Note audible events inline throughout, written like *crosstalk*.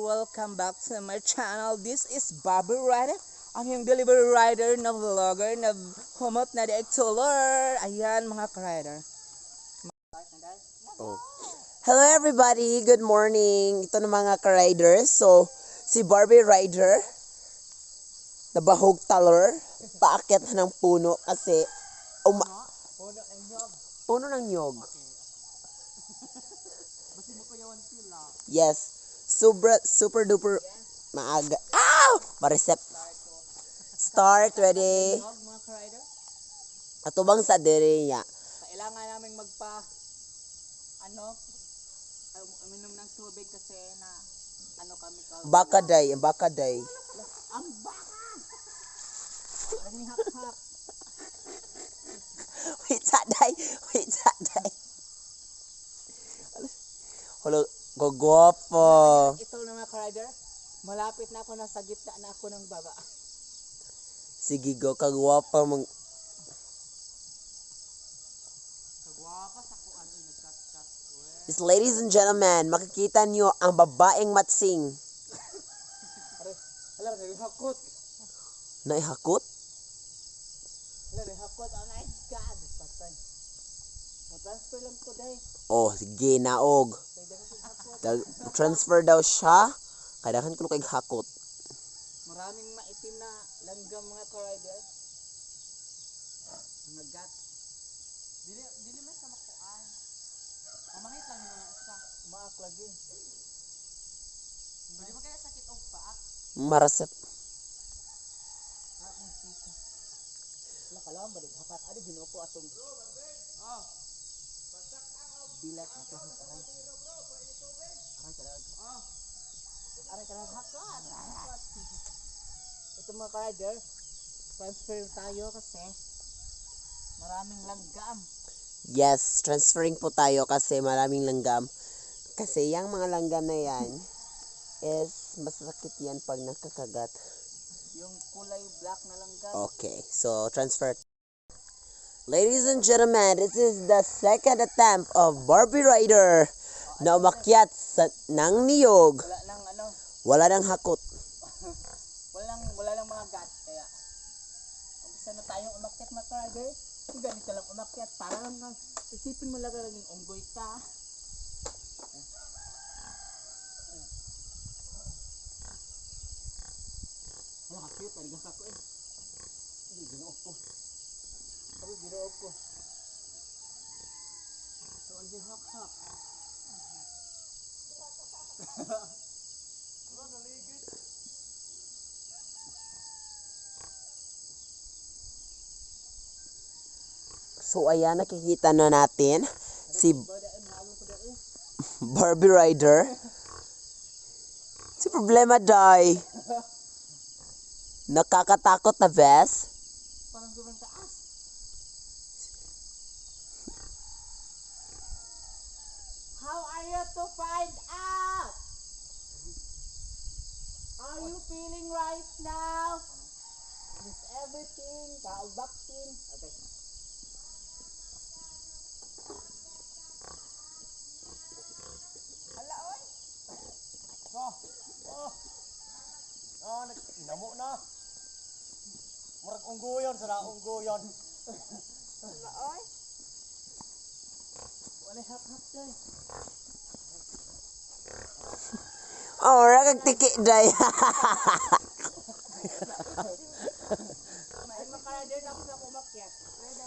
Welcome back to my channel. This is Bobby Rider. Ang yung delivery rider na vlogger na humot na di. Ayan mga ka-rider. Hello everybody, good morning. Ito na mga ka-riders. So, si Barbie Rider, na bahog taler, paakyat na ng puno kasi uma puno ng nyog. *laughs* Yes. Super, super duper maaga. Ow! Marisep. Start, ready. Atubang sa dere niya. Kailangan namin magpa ano uminom ng tubig kasi na ano kami ka Bakaday, bakaday. ang baka ang hak-hak Wait, saday. Wait, saday. Hello, gagwapo. ito na mga ka-rider malapit na ako nasa gitna na ako ng baba Sige, go, kagwapa mong... kagwapa sa kuan ay nagkat-kat Yes, ladies and gentlemen, makikita nyo ang babaeng matsing Hala, may hakot. na ihakot. Hala, may hakot. Oh my God. Patay. Mo-transfer lang ko, day. Oh, sige, naog. Transfer daw siya. Kailangan ko kay hakot. Maraming maitim na langgam mga ka-rider. Mga gat. Dili, dili mas na makuan. Mamahit lang yung mga isa. Maak lagi. Hindi ba kaya sakit og paak? Ah. Wala ka lang, balik hapat. Ano, ginupo atong... Oh. Bilat na ito. Aray. Aray, talaga. Oh. Aray, talaga. Hakot. Hakot. Ito mga ka-rider, transfer tayo kasi maraming langgam. Yes, transferring po tayo kasi maraming langgam. Kasi yung mga langgam na yan is masakit yan pag nakakagat. Yung kulay black na langgam. Okay, so transfer. Ladies and gentlemen, this is the second attempt of Barbie Rider na umakyat sa ng niyog. Wala nang ano, Wala nang hakot. *laughs* walang wala nang mga gat kaya umpisa na tayong umakyat mga ka-rider. Yung ganito lang umakyat para lang lang isipin mo lang naging unggoy ka. Wala ka cute, taligas ako eh. Hindi, ginoo ko. Sabi, ginoo ko. So, ang hak-hak. So ayan, nakikita na natin si *laughs* Barbie Rider. Si problema day. Nakakatakot na vest. Parang sobrang taas. How are you to find out? Are you feeling right now? Is everything kaulbakin? Okay. Hala, oy. Oh, oh. Oh, nag inamo na. Murag unggoyon *laughs* sa na unggoyon. Hala, oy. Wala hap-hap. Oh, day. Makarader na ako sa kumakyat.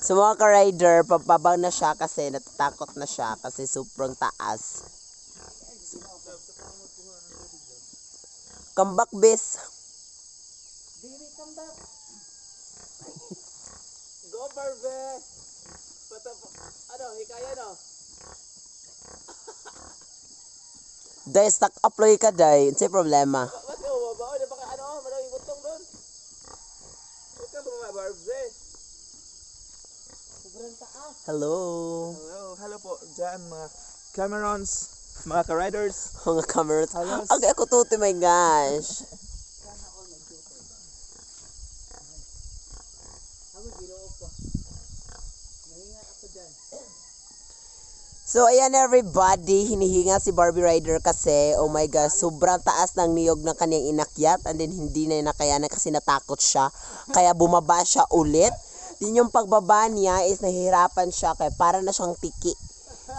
so mga ka-rider, papabang na siya kasi natatakot na siya kasi sobrang taas. Come back, bis. Baby, come back. *laughs* Go, Barbie. Pata, ano, hikaya no? *laughs* Day, stuck uploy ka, day. Ano problema? Ba't ka bumaba? Ano ba ka, ano, maraming butong doon? Ba't ka bumaba, Barbie? Sobrang taas. Hello. Hello, hello po. Dyan, mga Camerons, mga ka-riders. Mga. Halos. Okay, ako tuti, my gosh. So, ayan everybody, hinihinga si Barbie Rider kasi, oh my gosh, sobrang taas ng niyog ng kanyang inakyat and then hindi na nakayanan kasi natakot siya. Kaya bumaba siya ulit. Din yung pagbaba niya is nahihirapan siya kaya para na siyang tiki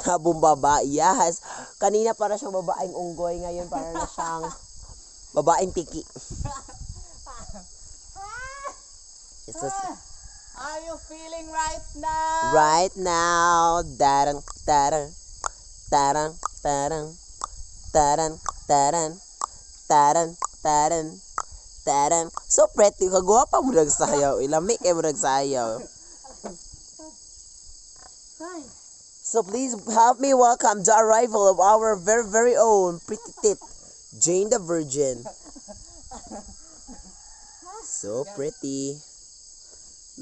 na bumaba. Yes. Kanina para siyang babaeng unggoy, ngayon para na siyang babaeng tiki. It's just- Are you feeling right now? right now. Tarang, tarang, tarang, tarang, tarang, tarang, tarang, tarang, tarang. So pretty, kagawa pa mo nagsayaw. Ilami kayo mo nagsayaw. So please help me welcome the arrival of our very, very own pretty tit, Jane the Virgin. So pretty.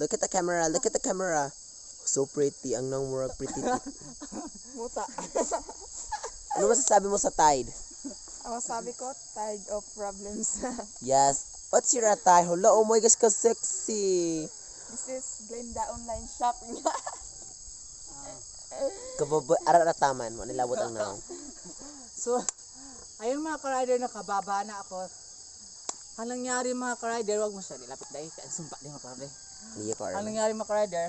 Look at the camera, look at the camera. So pretty, ang nang murag pretty tit. Muta. Ano masasabi mo sa Tide? Ang sabi ko, tired of problems. *laughs* Yes. What's your attire? Hala, oh my gosh, ka sexy. This is Glenda online shopping. *laughs* Kababa, ararataman mo, nilabot ang naong. So, ayun mga ka-rider, nakababa na ako. Ang nangyari mga ka-rider, wag mo siya nilapit dahil. Kaya sumpa din mga ka-rider. Hindi ko Ang nangyari mga ka-rider,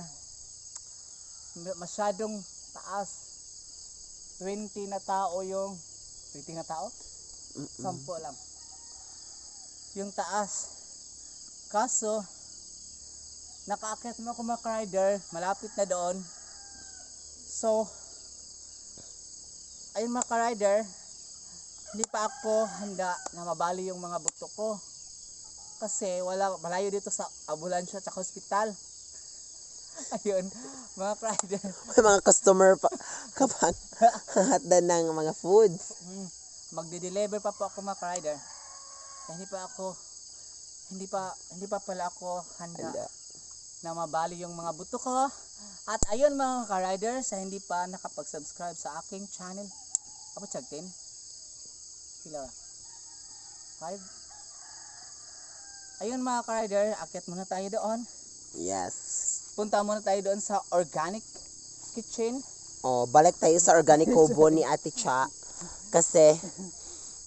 masyadong taas. 20 na tao yung, 20 na tao? Sampo lang. Yung taas. Kaso, nakaakyat mo ako mga ka-rider, malapit na doon. So, ayun mga ka-rider, hindi pa ako handa na mabali yung mga buto ko. Kasi wala, malayo dito sa ambulansya at hospital. *laughs* Ayun, mga ka-rider. May mga customer pa *laughs* kapag hatdan ng mga foods. Hmm, magde-deliver pa po ako mga ka-rider. Kaya hindi pa ako, hindi pa, hindi pa pala ako handa, Handa. Na mabali yung mga buto ko. At ayun mga ka-rider, sa hindi pa nakapag-subscribe sa aking channel. Din. Pila ra? Five? Ayun mga ka-rider, akit muna tayo doon. Yes. Punta muna tayo doon sa organic kitchen. Oh, balik tayo sa organic *laughs* kubo ni Ate Cha. Kasi,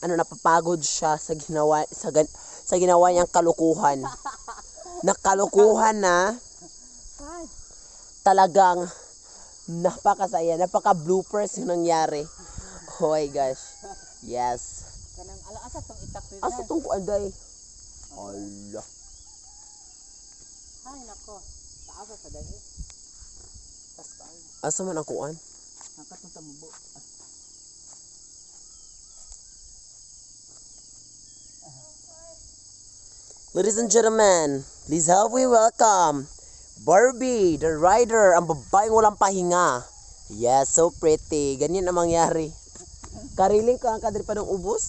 ano, napapagod siya sa ginawa, sa, sa ginawa niyang kalukuhan. *laughs* Nakalukuhan na, talagang napakasaya, napaka bloopers yung nangyari. Oh my gosh. Yes. Kanang ala asa tong itak rin. Asa tong kuanday? Ala. Ay nako. Taas sa dai. Tas pa. Asa man ang kuan? Nakatong tamubo. Ladies and gentlemen, please help me welcome Barbie, the rider, ang babaeng walang pahinga. Yes, so pretty. Ganyan ang mangyari. Kariling ka ang kadri pa ng ubos?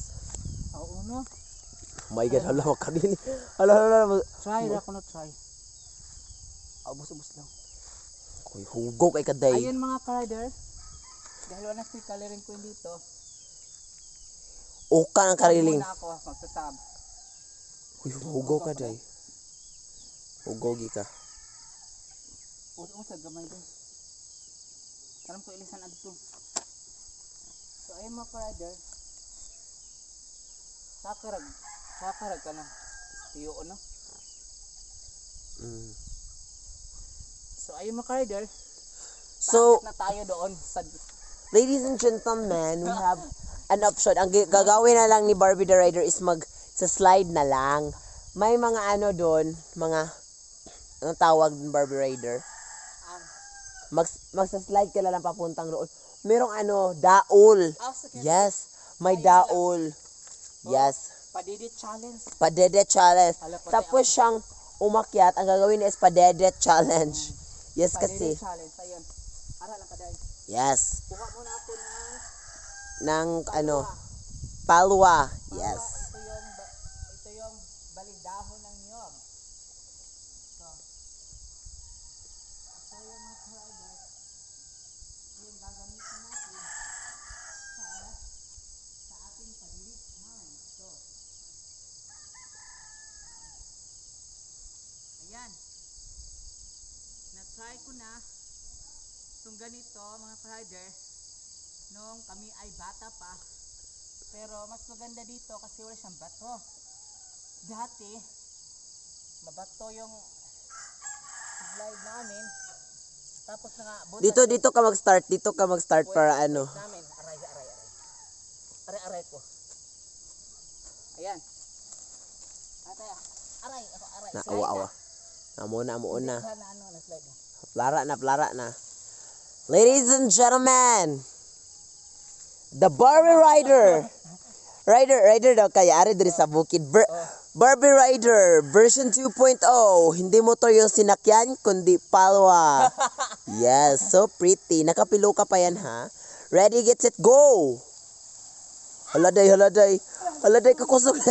Oo no. Oh my God, hala, kariling. Hala, hala, hala. Try ra ko no try. Ubus-ubus lang. Koy, hugok ay kaday. Ayun mga ka-rider. Dahil wala si coloring ko dito. Uka ang kariling. Muna ako magsasab. Uy, hugok ka day. Hugogi ka. Usag gamay din. Alam ko ilisan adto. So ayun mga ka-rider. Sakarag. Sakarag ka na. Tiyo no. Mm. So ayun mga ka-rider. So, na tayo doon sa ladies and gentlemen, we *laughs* have an option. Ang gagawin na lang ni Barbie the Rider is mag sa slide na lang. May mga ano doon, mga anong tawag ng Barbie Rider? Ang Mag magsa-slide ka na lang papuntang doon. Merong ano, daol. Ah, sige. Yes, may daol. Yes, Padidi challenge. padede challenge. Hala, pati Tapos siyang umakyat, ang gagawin is padede challenge. Yes Padidi kasi. challenge. Ayun. Ara lang kaday. Yes. Kuha muna ako ng Ng ano, palwa. Yes. Ito yung ba- ito yung balidahon ng niyog. So, ito yung mga rider. Yung gagamitin natin. Ko na itong ganito mga rider nung kami ay bata pa. Pero mas maganda dito kasi wala siyang bato. Dati, mabato yung slide namin. Tapos na nga, butas Dito, dito ka mag-start. Dito ka mag-start para ano. namin. Aray, aray, aray. Aray, aray ko. Ayan. Atay, aray, ako, aray. Na, awa, awa. Amo na, amo na. Ano, na slide na. Plara na, plara na. Ladies and gentlemen, the Barbie Rider. Rider, rider daw kaya ari diri sa bukid. Ber- Barbie Rider version 2.0. Hindi motor yung sinakyan, kundi palwa. *laughs* Yes, so pretty. Nakapilo ka pa yan, ha? Ready, get set, go! Haladay, haladay. Haladay ka kusog. *laughs*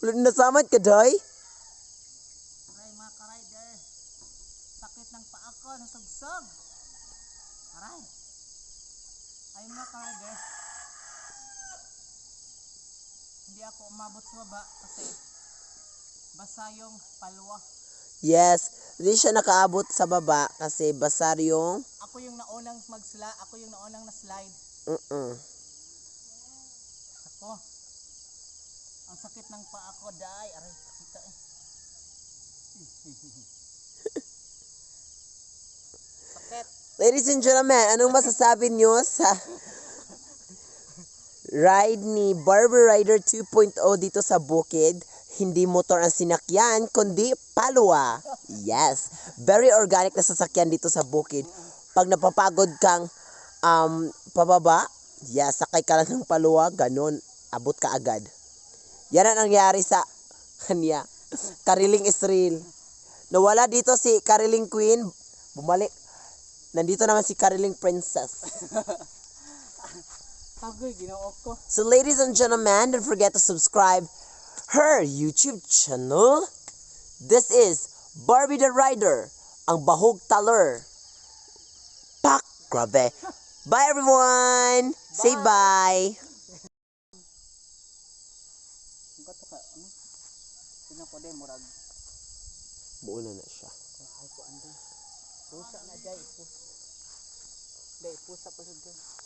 Ulit nasamad ka, Day? Aray, mga ka-rider. Sakit ng paa ko, nasagsag. Aray. Ay, mga ka-rider. Hindi ako umabot sa baba kasi basa yung palwa. Yes, hindi siya nakaabot sa baba kasi basar yung... Ako yung naunang magsla, ako yung naunang na-slide. Mm-mm. Ako. Ang sakit ng paa ko, day. Aray, kita eh. sakit. Ladies and gentlemen, anong masasabi nyo sa ride ni Barber Rider 2.0 dito sa bukid? Hindi motor ang sinakyan, kundi palwa. Yes, very organic na sasakyan dito sa bukid. Pag napapagod kang um, pababa, yes, sakay ka lang ng palwa, ganun, abot ka agad. Yan ang nangyari sa kanya. Kariling Israel. Nawala dito si Kariling Queen, bumalik. Nandito naman si Kariling Princess. *laughs* So ladies and gentlemen, don't forget to subscribe her YouTube channel. This is Barbie the Rider, ang bahog taler. Pak! Grabe. Bye everyone! Say bye! Ang kato ka, ano? Sino ko din, murag. Buo na na siya. Ay ko, ando. Pusa na, day. Pusa. Day, pusa pa siya.